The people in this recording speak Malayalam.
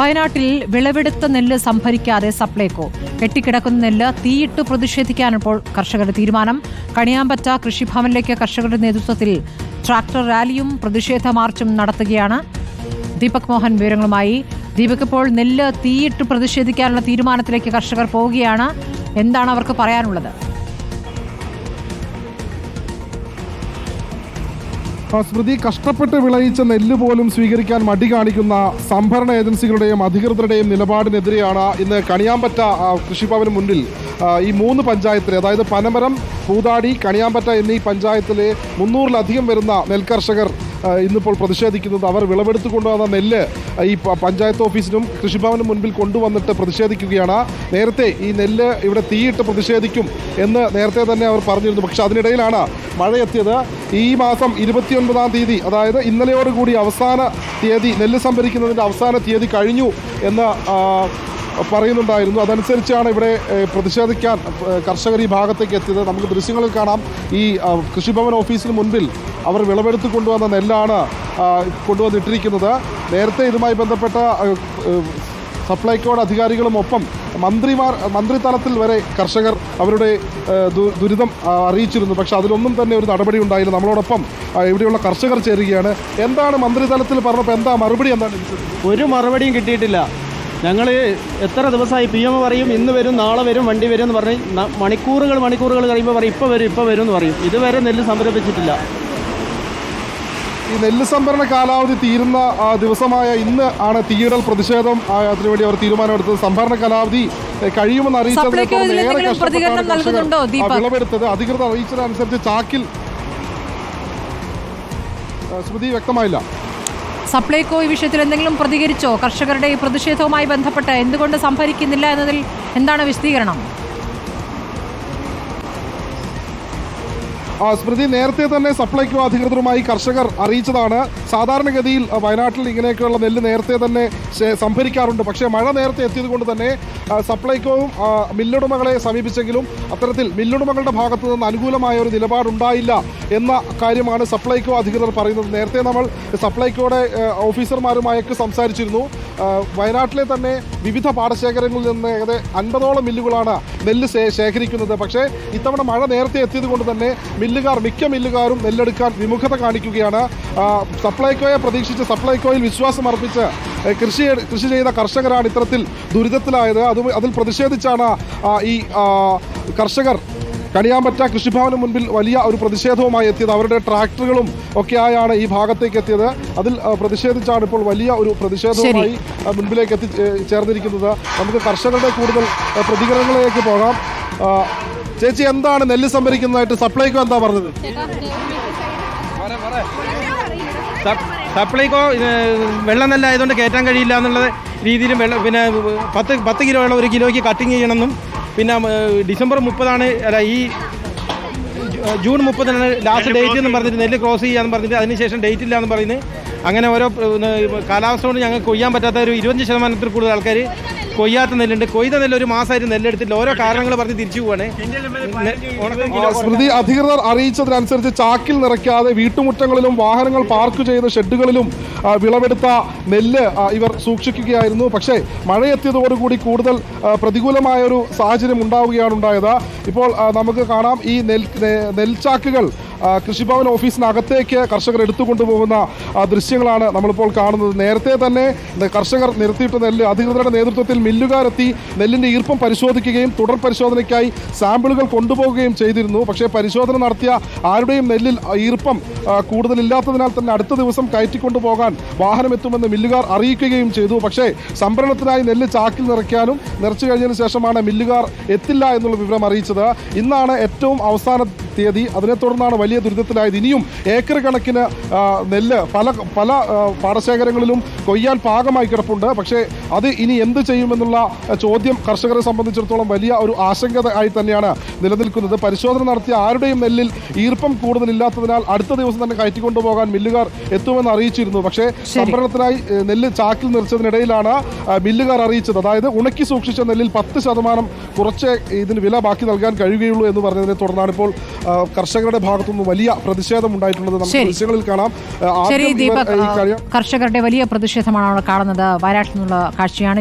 വയനാട്ടിൽ വിളവെടുത്ത നെല്ല് സംഭരിക്കാതെ സപ്ലൈകോ. കെട്ടിക്കിടക്കുന്ന നെല്ല് തീയിട്ട് പ്രതിഷേധിക്കാനിപ്പോൾ കർഷകരുടെ തീരുമാനം. കണിയാമ്പറ്റ കൃഷിഭവനിലേക്ക് കർഷകരുടെ നേതൃത്വത്തിൽ ട്രാക്ടർ റാലിയും പ്രതിഷേധ മാർച്ചും നടത്തുകയാണ്. ദീപക് മോഹൻ വിവരങ്ങളുമായി. ദീപക് ഇപ്പോൾ നെല്ല് തീയിട്ട് പ്രതിഷേധിക്കാനുള്ള തീരുമാനത്തിലേക്ക് കർഷകർ പോവുകയാണ്. എന്താണ് അവർക്ക് പറയാനുള്ളത്? സ്മൃതി കഷ്ടപ്പെട്ട് വിളയിച്ച നെല്ല് പോലും സ്വീകരിക്കാൻ മടി കാണിക്കുന്ന സംഭരണ ഏജൻസികളുടെയും അധികൃതരുടെയും നിലപാടിനെതിരെയാണ് ഇന്ന് കണിയാമ്പറ്റ കൃഷിഭവന് മുന്നിൽ ഈ മൂന്ന് പഞ്ചായത്തിലെ അതായത് പനമരം പൂതാടി കണിയാമ്പറ്റ എന്നീ പഞ്ചായത്തിലെ മുന്നൂറിലധികം വരുന്ന നെൽകർഷകർ ഇന്നിപ്പോൾ പ്രതിഷേധിക്കുന്നത് അവർ വിളവെടുത്ത് കൊണ്ടുവന്ന നെല്ല് ഈ പഞ്ചായത്ത് ഓഫീസിനും കൃഷിഭവനും മുൻപിൽ കൊണ്ടുവന്നിട്ട് പ്രതിഷേധിക്കുകയാണ്. നേരത്തെ ഈ നെല്ല് ഇവിടെ തീയിട്ട് പ്രതിഷേധിക്കും എന്ന് നേരത്തെ തന്നെ അവർ പറഞ്ഞിരുന്നു. പക്ഷെ അതിനിടയിലാണ് മഴയെത്തിയത്. ഈ മാസം ഇരുപത്തിയൊൻപതാം തീയതി അതായത് ഇന്നലെയോടുകൂടി അവസാന തീയതി നെല്ല് സംഭരിക്കുന്നതിന്റെ അവസാന തീയതി കഴിഞ്ഞു എന്ന് പറയുന്നുണ്ടായിരുന്നു. അതനുസരിച്ചാണ് ഇവിടെ പ്രതിഷേധിക്കാൻ കർഷകർ ഈ ഭാഗത്തേക്ക് എത്തിയത്. നമുക്ക് ദൃശ്യങ്ങളിൽ കാണാം. ഈ കൃഷിഭവൻ ഓഫീസിന് മുൻപിൽ അവർ വിളവെടുത്ത് കൊണ്ടുവന്ന നെല്ലാണ് കൊണ്ടുവന്നിട്ടിരിക്കുന്നത്. നേരത്തെ ഇതുമായി ബന്ധപ്പെട്ട സപ്ലൈകോയുടെ അധികാരികളും ഒപ്പം മന്ത്രിമാർ മന്ത്രിതലത്തിൽ വരെ കർഷകർ അവരുടെ ദുരിതം അറിയിച്ചിരുന്നു. പക്ഷെ അതിലൊന്നും തന്നെ ഒരു നടപടി ഉണ്ടായില്ല. നമ്മളോടൊപ്പം ഇവിടെയുള്ള കർഷകർ ചേരുകയാണ്. എന്താണ് മന്ത്രിതലത്തിൽ പറഞ്ഞപ്പോൾ എന്താ മറുപടി എന്താണ്? ഒരു മറുപടിയും കിട്ടിയിട്ടില്ല. ഞങ്ങൾ എത്ര ദിവസമായി പി എം പറയും ഇന്ന് വരും നാളെ വരും വണ്ടി വരും എന്ന് പറഞ്ഞ് മണിക്കൂറുകൾ മണിക്കൂറുകൾ കഴിയുമ്പോൾ പറയും ഇപ്പോൾ വരും ഇപ്പോൾ വരും എന്ന് പറയും. ഇതുവരെ നെല്ല് സംഭരിപ്പിച്ചിട്ടില്ല. ഈ നെല്ല് സംഭരണ കാലാവധി തീരുന്ന ആ, ദിവസമായ ഇന്ന് ആണ് തീയിടൽ പ്രതിഷേധം ആ, അതിനുവേണ്ടി അവർ തീരുമാനമെടുത്തത്. സംഭരണ കാലാവധി കഴിയുമെന്ന് അറിയിച്ചത്? വിളവെടുത്തത്. അധികൃതർ അറിയിച്ചതനുസരിച്ച് ചാക്കിൽ സ്മൃതി ശ്രുതി വ്യക്തമായില്ല. സപ്ലൈകോ ഈ വിഷയത്തിൽ എന്തെങ്കിലും പ്രതികരിച്ചോ? കർഷകരുടെ ഈ പ്രതിഷേധവുമായി ബന്ധപ്പെട്ട് എന്തുകൊണ്ട് സംഭരിക്കുന്നില്ല എന്നതിൽ എന്താണ് വിശദീകരണം? സ്മൃതി നേരത്തെ തന്നെ സപ്ലൈകോ അധികൃതരുമായി കർഷകർ അറിയിച്ചതാണ്. സാധാരണഗതിയിൽ വയനാട്ടിൽ ഇങ്ങനെയൊക്കെയുള്ള നെല്ല് നേരത്തെ തന്നെ സംഭരിക്കാറുണ്ട്. പക്ഷേ മഴ നേരത്തെ എത്തിയത് കൊണ്ട് തന്നെ സപ്ലൈകോവും മില്ലുടമകളെ സമീപിച്ചെങ്കിലും അത്തരത്തിൽ മില്ലുടമകളുടെ ഭാഗത്തു നിന്ന് അനുകൂലമായ ഒരു നിലപാടുണ്ടായില്ല എന്ന കാര്യമാണ് സപ്ലൈകോ അധികൃതർ പറയുന്നത്. നേരത്തെ നമ്മൾ സപ്ലൈകോയുടെ ഓഫീസർമാരുമായൊക്കെ സംസാരിച്ചിരുന്നു. വയനാട്ടിലെ തന്നെ വിവിധ പാടശേഖരങ്ങളിൽ നിന്ന് ഏകദേശം അൻപതോളം മില്ലുകളാണ് നെല്ല് ശേഖരിക്കുന്നത്. പക്ഷേ ഇത്തവണ മഴ നേരത്തെ എത്തിയത് കൊണ്ട് തന്നെ മില്ലുകാർ മിക്ക മില്ലുകാരും നെല്ലെടുക്കാൻ വിമുഖത കാണിക്കുകയാണ്. സപ്ലൈകോയെ പ്രതീക്ഷിച്ച് സപ്ലൈകോയിൽ വിശ്വാസം അർപ്പിച്ച് കൃഷി കൃഷി ചെയ്ത കർഷകരാണ് ഇത്തരത്തിൽ ദുരിതത്തിലായത്. അത് അതിൽ പ്രതിഷേധിച്ചാണ് ഈ കർഷകർ കണിയാമ്പറ്റ കൃഷിഭവന് മുൻപിൽ വലിയ ഒരു പ്രതിഷേധവുമായി എത്തിയത്. അവരുടെ ട്രാക്ടറുകളും ഒക്കെയായാണ് ഈ ഭാഗത്തേക്ക് എത്തിയത്. അതിൽ പ്രതിഷേധിച്ചാണ് ഇപ്പോൾ വലിയ ഒരു പ്രതിഷേധവുമായി മുൻപിലേക്ക് എത്തി ചേർന്നിരിക്കുന്നത്. നമുക്ക് കർഷകരുടെ കൂടുതൽ പ്രതികരണങ്ങളിലേക്ക് പോകാം. ചേച്ചി എന്താണ് നെല്ല് സംഭരിക്കുന്നതായിട്ട് സപ്ലൈകോ എന്താ പറഞ്ഞത്? സപ്ലൈക്കോ വെള്ളം നെല്ലായതുകൊണ്ട് കയറ്റാൻ കഴിയില്ല എന്നുള്ള രീതിയിലും വെള്ളം പിന്നെ പത്ത് പത്ത് കിലോ ഉള്ള ഒരു കിലോയ്ക്ക് കട്ടിങ് ചെയ്യണമെന്നും പിന്നെ ഡിസംബർ മുപ്പതാണ് അല്ല ഈ ജൂൺ മുപ്പതിനാണ് ലാസ്റ്റ് ഡേറ്റ് എന്ന് പറഞ്ഞിട്ട് നെല്ല് ക്രോസ് ചെയ്യാന്ന് പറഞ്ഞിട്ട് അതിനുശേഷം ഡേറ്റ് ഇല്ല എന്ന് പറയുന്നത്. അങ്ങനെ ഓരോ കാലാവസ്ഥ കൊണ്ട് ഞങ്ങൾക്ക് കൊയ്യാൻ പറ്റാത്ത ഒരു ഇരുപത്തഞ്ച് ശതമാനത്തിൽ കൂടുതൽ ആൾക്കാർ കൊയ്യാത്ത നെല്ലുണ്ട്. കൊയ്ത നെല്ല് ഒരു മാസമായിട്ട് നെല്ലെടുത്തില്ല ഓരോ കാരണങ്ങൾ പറഞ്ഞ് തിരിച്ചു പോവാണ്. സ്മൃതി അധികൃതർ അറിയിച്ചതിനനുസരിച്ച് ചാക്കിൽ നിറയ്ക്കാതെ വീട്ടുമുറ്റങ്ങളിലും വാഹനങ്ങൾ പാർക്ക് ചെയ്ത ഷെഡുകളിലും വിളവെടുത്ത നെല്ല് ഇവർ സൂക്ഷിക്കുകയായിരുന്നു. പക്ഷേ മഴയെത്തിയതോടുകൂടി കൂടുതൽ പ്രതികൂലമായൊരു പ്രതികൂലമായ ഒരു സാഹചര്യം ഉണ്ടാവുകയാണ് ഉണ്ടായത്. ഇപ്പോൾ നമുക്ക് കാണാം ഈ നെൽ നെൽചാക്കുകൾ നെൽച്ചാക്കുകൾ കൃഷിഭവൻ ഓഫീസിനകത്തേക്ക് കർഷകർ എടുത്തുകൊണ്ടുപോകുന്ന കൊണ്ടുപോകുന്ന ദൃശ്യങ്ങളാണ് നമ്മളിപ്പോൾ കാണുന്നത്. നേരത്തെ തന്നെ കർഷകർ നിർത്തിയിട്ട നെല്ല് അധികൃതരുടെ നേതൃത്വത്തിൽ മില്ലുകാരെത്തി നെല്ലിന്റെ ഈർപ്പം പരിശോധിക്കുകയും തുടർ പരിശോധനയ്ക്കായി സാമ്പിളുകൾ കൊണ്ടുപോകുകയും ചെയ്തിരുന്നു. പക്ഷേ പരിശോധന നടത്തിയ ആരുടെയും നെല്ലിൽ ഈർപ്പം കൂടുതലില്ലാത്തതിനാൽ തന്നെ അടുത്ത ദിവസം കയറ്റിക്കൊണ്ടുപോകാൻ വാഹനം എത്തുമെന്ന് മില്ലുകാർ അറിയിക്കുകയും ചെയ്തു. പക്ഷേ സംഭരണത്തിനായി നെല്ല് ചാക്കിൽ നിറയ്ക്കാനും നിറച്ചു കഴിഞ്ഞതിന് ശേഷമാണ് മില്ലുകാർ എത്തില്ല എന്നുള്ള വിവരം അറിയിച്ചത്. ഇന്നാണ് ഏറ്റവും അവസാന തീയതി അതിനെ തുടർന്നാണ് വലിയ ദുരിതത്തിലായത്. ഇനിയും ഏക്കർ കണക്കിന് നെല്ല് പല പല പാടശേഖരങ്ങളിലും കൊയ്യാൻ പാകമായി കിടപ്പുണ്ട്. പക്ഷേ അത് ഇനി എന്ത് ചെയ്യുമെന്നുള്ള ചോദ്യം കർഷകരെ സംബന്ധിച്ചിടത്തോളം വലിയ ഒരു ആശങ്ക ആയി തന്നെയാണ് നിലനിൽക്കുന്നത്. പരിശോധന നടത്തിയ ആരുടെയും നെല്ലിൽ ഈർപ്പം കൂടുതലില്ലാത്തതിനാൽ അടുത്ത ദിവസം തന്നെ കയറ്റിക്കൊണ്ടുപോകാൻ മില്ലുകാർ എത്തുമെന്ന് അറിയിച്ചിരുന്നു. പക്ഷേ സംഭരണത്തിനായി നെല്ല് ചാക്കിൽ നിറച്ചതിനിടയിലാണ് മില്ലുകാർ അറിയിച്ചത്. അതായത് ഉണക്കി സൂക്ഷിച്ച നെല്ലിൽ പത്ത് ശതമാനം കുറച്ച് ഇതിന് വില ബാക്കി നൽകാൻ കഴിയുകയുള്ളൂ എന്ന് പറഞ്ഞതിനെ തുടർന്നാണ് ഇപ്പോൾ കർഷകരുടെ ഭാഗത്തുനിന്ന് വലിയ പ്രതിഷേധം ഉണ്ടായിട്ടുള്ളത് നമുക്ക് ശരി. ദൃശ്യങ്ങളിൽ കാണാം. ശരി ദീപക് കർഷകരുടെ വലിയ പ്രതിഷേധമാണ് അവിടെ കാണുന്നത്. വയനാട്ടിൽ നിന്നുള്ള കാഴ്ചയാണ്.